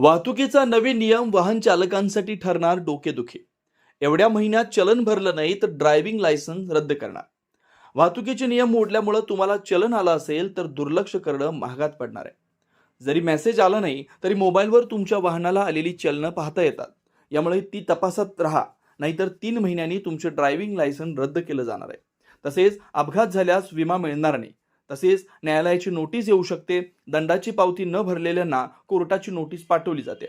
वाहतुकीचा नवीन नियम वाहन चालकांसाठी ठरणार डोकेदुखी. एवढ्या महिन्यात चलन भरलं नाही तर ड्रायव्हिंग लायसन्स रद्द करणार. वाहतुकीचे नियम मोडल्यामुळं तुम्हाला चलन आलं असेल तर दुर्लक्ष करणं महागात पडणार आहे. जरी मेसेज आला नाही तरी मोबाईलवर तुमच्या वाहनाला आलेली चलनं पाहता येतात. यामुळे ती तपासत राहा नाहीतर तीन महिन्यांनी तुमचे ड्रायव्हिंग लायसन रद्द केलं जाणार आहे. तसेच अपघात झाल्यास विमा मिळणार नाही. तसेच न्यायालयाची नोटीस येऊ शकते दंडाची पावती न भरलेल्यांना कोर्टाची नोटीस पाठवली जाते.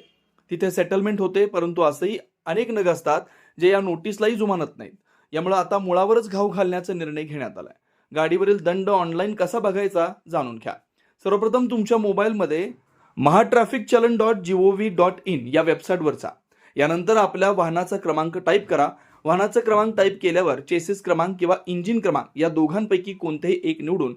तिथे सेटलमेंट होते परंतु असंही अनेक नग असतात जे या नोटीसलाही जुमानत नाहीत. यामुळे आता मुळावरच घाव घालण्याचा निर्णय घेण्यात आलाय. गाडीवरील दंड ऑनलाईन कसा बघायचा जाणून घ्या. सर्वप्रथम तुमच्या मोबाईलमध्ये Maha traffic challan dot G O V dot in या वेबसाईटवरचा यानंतर आपल्या वाहनाचा क्रमांक टाईप करा. वाहनाचा क्रमांक टाईप केल्यावर चेसिस क्रमांक किंवा इंजिन क्रमांक या दोघांपैकी कोणतेही एक निवडून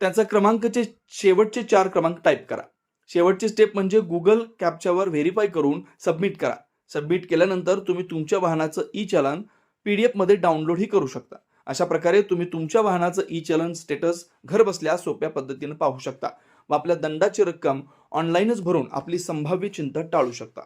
त्याचा क्रमांकचे शेवटचे चार क्रमांक टाईप करा. शेवटची स्टेप म्हणजे गुगल कॅपच्यावर व्हेरीफाय करून सबमिट करा. सबमिट केल्यानंतर तुम्ही तुमच्या वाहनाचं ई चलन पी डी एफमध्ये डाउनलोडही करू शकता. अशा प्रकारे तुम्ही तुमच्या वाहनाचं ई चलन स्टेटस घर बसल्या सोप्या पद्धतीनं पाहू शकता व आपल्या दंडाची रक्कम ऑनलाईनच भरून आपली संभाव्य चिंता टाळू शकता.